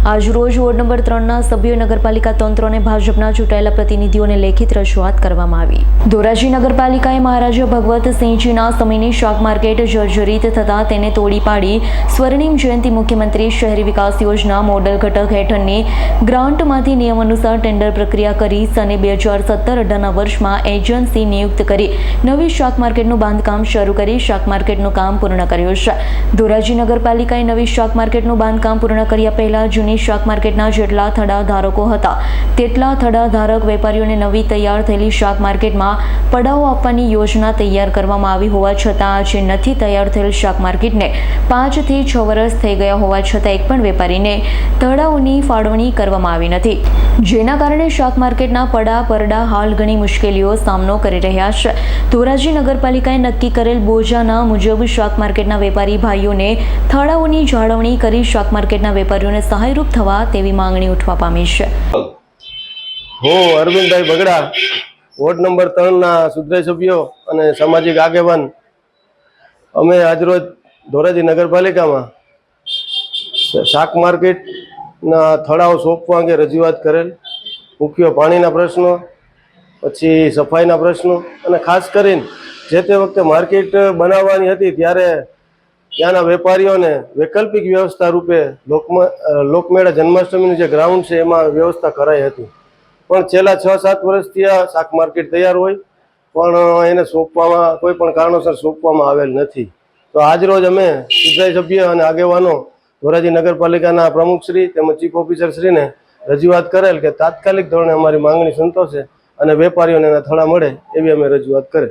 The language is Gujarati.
આજરોજ વોર્ડ નંબર ત્રણના સભ્યો નગરપાલિકા તંત્ર અને ભાજપના ચૂંટાયેલા પ્રતિનિધિઓને લેખિત રજૂઆત કરવામાં આવી. ધોરાજી નગરપાલિકાએ મહારાજા ભગવતસિંહજીના સમયની શાક માર્કેટ જર્જરિત થતાં તેને તોડી પાડી સ્વર્ણિમ જયંતિ મુખ્યમંત્રી શહેરી વિકાસ યોજના મોડલ ઘટક હેઠળની ગ્રાન્ટમાંથી નિયમ અનુસાર ટેન્ડર પ્રક્રિયા કરી સને બે હજાર સત્તર અઢારના વર્ષમાં એજન્સી નિયુક્ત કરી નવી શાક માર્કેટનું બાંધકામ શરૂ કરી શાક માર્કેટનું કામ પૂર્ણ કર્યું છે. ધોરાજી નગરપાલિકાએ નવી શાક માર્કેટનું બાંધકામ પૂર્ણ કર્યા પહેલા જૂની શાક માર્કેટના જેટલા થડા ધારકો હતા, તેટલા થડા ધારક વેપારીઓને નવી તૈયાર થયેલી શાક માર્કેટમાં પડાવો આપવાની યોજના તૈયાર કરવામાં આવી હોવા છતાં આજે નથી તૈયાર થયેલ શાક માર્કેટને પાંચથી છ વર્ષ થઈ ગયા હોવા છતાં એક પણ વેપારીને તળાવની ફાળવણી કરવામાં આવી નથી. જેના કારણે શાક માર્કેટના પડા પરડા હાલ ઘણી મુશ્કેલીઓ સામનો કરી રહ્યા છે. ધોરાજી નગરપાલિકાએ નક્કી કરેલ બોજાના મુજબ શાક માર્કેટના વેપારી ભાઈઓને થડાઓની જાળવણી કરી શાક માર્કેટના વેપારીઓને સહાયરૂપ થવા તેવી માંગણી ઉઠવા પામી છે. હું, અરવિંદભાઈ બગડા, વોર્ડ નંબર ત્રણના સુધરાઈ સભ્યો અને સામાજિક આગેવાન, અમે આજરોજ ધોરાજી નગરપાલિકામાં શાક માર્કેટના થળાઓ સોંપવા અંગે રજૂઆત કરેલ, મુખ્ય પાણીના પ્રશ્નો, પછી સફાઈના પ્રશ્નો, અને ખાસ કરીને જે તે વખતે માર્કેટ બનાવવાની હતી ત્યારે ત્યાંના વેપારીઓને વૈકલ્પિક વ્યવસ્થા રૂપે લોકમ લોકમેળા જન્માષ્ટમીનું જે ગ્રાઉન્ડ છે, એમાં વ્યવસ્થા કરાઈ હતી. પણ છેલ્લા છ સાત વર્ષથી આ શાક માર્કેટ તૈયાર હોય, પણ એને સોંપવામાં, કોઈ પણ કારણોસર સોંપવામાં આવેલ નથી. તો આજરોજ અમે સુધાઈ સભ્ય અને આગેવાનો ધોરાજી નગરપાલિકાના પ્રમુખશ્રી તેમજ ચીફ ઓફિસરશ્રીને રજૂઆત કરેલ કે તાત્કાલિક ધોરણે અમારી માંગણી સંતોષે અને વેપારીઓને એના થળા મળે, એવી અમે રજૂઆત કરેલ.